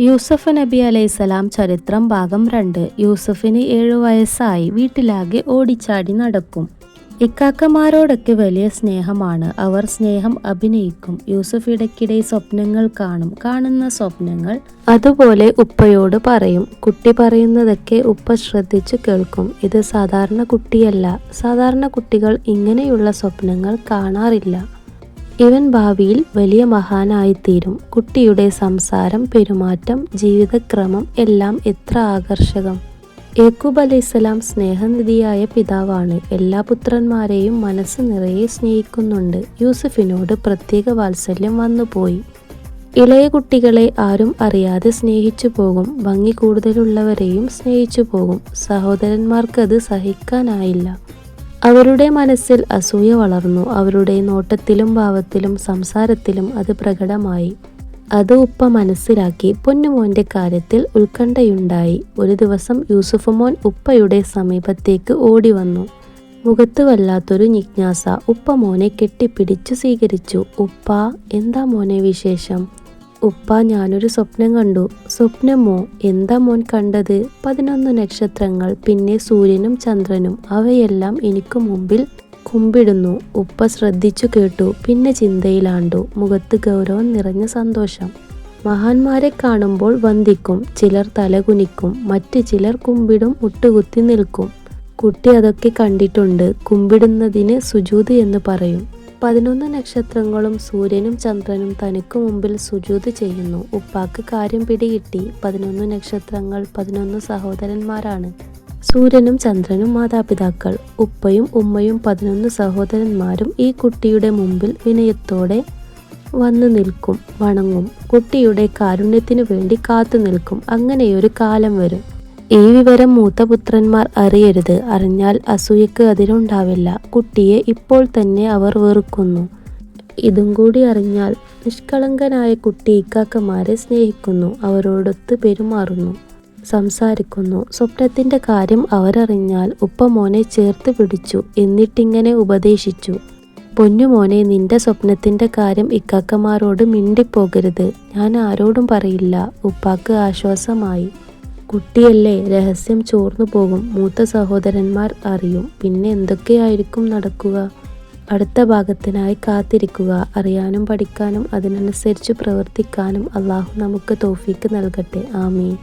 യൂസഫ് നബി അലൈസലാം ചരിത്രം ഭാഗം രണ്ട്. യൂസഫിന് ഏഴു വയസ്സായി. വീട്ടിലാകെ ഓടിച്ചാടി നടക്കും. ഇക്കാക്കമാരോടൊക്കെ വലിയ സ്നേഹമാണ്. അവർ സ്നേഹം അഭിനയിക്കും. യൂസഫ് ഇടയ്ക്കിടെ സ്വപ്നങ്ങൾ കാണും. കാണുന്ന സ്വപ്നങ്ങൾ അതുപോലെ ഉപ്പയോട് പറയും. കുട്ടി പറയുന്നതൊക്കെ ഉപ്പ ശ്രദ്ധിച്ചു കേൾക്കും. ഇത് സാധാരണ കുട്ടിയല്ല. സാധാരണ കുട്ടികൾ ഇങ്ങനെയുള്ള സ്വപ്നങ്ങൾ കാണാറില്ല. ഇവൻ ഭാവിയിൽ വലിയ മഹാനായിത്തീരും. കുട്ടിയുടെ സംസാരം പെരുമാറ്റം ജീവിതക്രമം എല്ലാം എത്ര ആകർഷകം. യേക്കൂബ് ഇസ്ലാം സ്നേഹനിധിയായ പിതാവാണ്. എല്ലാ പുത്രന്മാരെയും മനസ്സ് നിറയെ സ്നേഹിക്കുന്നുണ്ട്. യൂസഫിനോട് പ്രത്യേക വാത്സല്യം വന്നുപോയി. ഇളയ കുട്ടികളെ ആരും അറിയാതെ സ്നേഹിച്ചു പോകും. ഭംഗി കൂടുതലുള്ളവരെയും സ്നേഹിച്ചു പോകും. സഹോദരന്മാർക്കത് സഹിക്കാനായില്ല. അവരുടെ മനസ്സിൽ അസൂയ വളർന്നു. അവരുടെ നോട്ടത്തിലും ഭാവത്തിലും സംസാരത്തിലും അത് പ്രകടമായി. അത് ഉപ്പ മനസ്സിലാക്കി പൊന്നുമോന്റെ കാര്യത്തിൽ ഉത്കണ്ഠയുണ്ടായി. ഒരു ദിവസം യൂസുഫുമോൻ ഉപ്പയുടെ സമീപത്തേക്ക് ഓടി വന്നു മുഖത്ത് വല്ലാത്തൊരു ജിജ്ഞാസ. ഉപ്പ മോനെ കെട്ടിപ്പിടിച്ചു സ്വീകരിച്ചു. ഉപ്പ എന്താ മോനെ വിശേഷം? ഉപ്പ ഞാനൊരു സ്വപ്നം കണ്ടു. സ്വപ്നമോ? എന്താ മോൻ കണ്ടത്? പതിനൊന്ന് നക്ഷത്രങ്ങൾ പിന്നെ സൂര്യനും ചന്ദ്രനും. അവയെല്ലാം എനിക്ക് മുമ്പിൽ കുമ്പിടുന്നു. ഉപ്പ ശ്രദ്ധിച്ചു കേട്ടു. പിന്നെ ചിന്തയിലാണ്ടു. മുഖത്ത് ഗൗരവം നിറഞ്ഞ സന്തോഷം. മഹാന്മാരെ കാണുമ്പോൾ വന്ദിക്കും. ചിലർ തലകുനിക്കും മറ്റ് ചിലർ കുമ്പിടും മുട്ടുകുത്തി നിൽക്കും. കുട്ടി അതൊക്കെ കണ്ടിട്ടുണ്ട്. കുമ്പിടുന്നതിന് സുജൂത് എന്ന് പറയും. പതിനൊന്ന് നക്ഷത്രങ്ങളും സൂര്യനും ചന്ദ്രനും തനിക്കു മുമ്പിൽ സുജൂത് ചെയ്യുന്നു. ഉപ്പാക്ക് കാര്യം പിടികിട്ടി. പതിനൊന്ന് നക്ഷത്രങ്ങൾ പതിനൊന്ന് സഹോദരന്മാരാണ്. സൂര്യനും ചന്ദ്രനും മാതാപിതാക്കൾ. ഉപ്പയും ഉമ്മയും പതിനൊന്ന് സഹോദരന്മാരും ഈ കുട്ടിയുടെ മുമ്പിൽ വിനയത്തോടെ വന്നു നിൽക്കും വണങ്ങും. കുട്ടിയുടെ കാരുണ്യത്തിനു വേണ്ടി കാത്തു നിൽക്കും. അങ്ങനെയൊരു കാലം വരും. ഈ വിവരം മൂത്ത പുത്രന്മാർ അറിയരുത്. അറിഞ്ഞാൽ അസൂയക്ക് അതിരുണ്ടാവില്ല. കുട്ടിയെ ഇപ്പോൾ തന്നെ അവർ വെറുക്കുന്നു. ഇതും കൂടി അറിഞ്ഞാൽ നിഷ്കളങ്കനായ കുട്ടി ഇക്കാക്കമാരെ സ്നേഹിക്കുന്നു. അവരോടൊത്ത് പെരുമാറുന്നു. സംസാരിക്കുന്നു. സ്വപ്നത്തിന്റെ കാര്യം അവരറിഞ്ഞാൽ ഉപ്പ മോനെ ചേർത്ത് പിടിച്ചു. എന്നിട്ടിങ്ങനെ ഉപദേശിച്ചു. പൊന്നുമോനെ നിന്റെ സ്വപ്നത്തിന്റെ കാര്യം ഇക്കാക്കമാരോട് മിണ്ടിപ്പോകരുത്. ഞാൻ ആരോടും പറയില്ല. ഉപ്പാക്ക് ആശ്വാസമായി. കുട്ടിയല്ലേ? രഹസ്യം ചോർന്നു പോകും. മൂത്ത സഹോദരന്മാർ അറിയും. പിന്നെ എന്തൊക്കെയായിരിക്കും നടക്കുക? അടുത്ത ഭാഗത്തിനായി കാത്തിരിക്കുക. അറിയാനും പഠിക്കാനും അതിനനുസരിച്ച് പ്രവർത്തിക്കാനും അള്ളാഹു നമുക്ക് തോഫീക്ക് നൽകട്ടെ. ആമീൻ.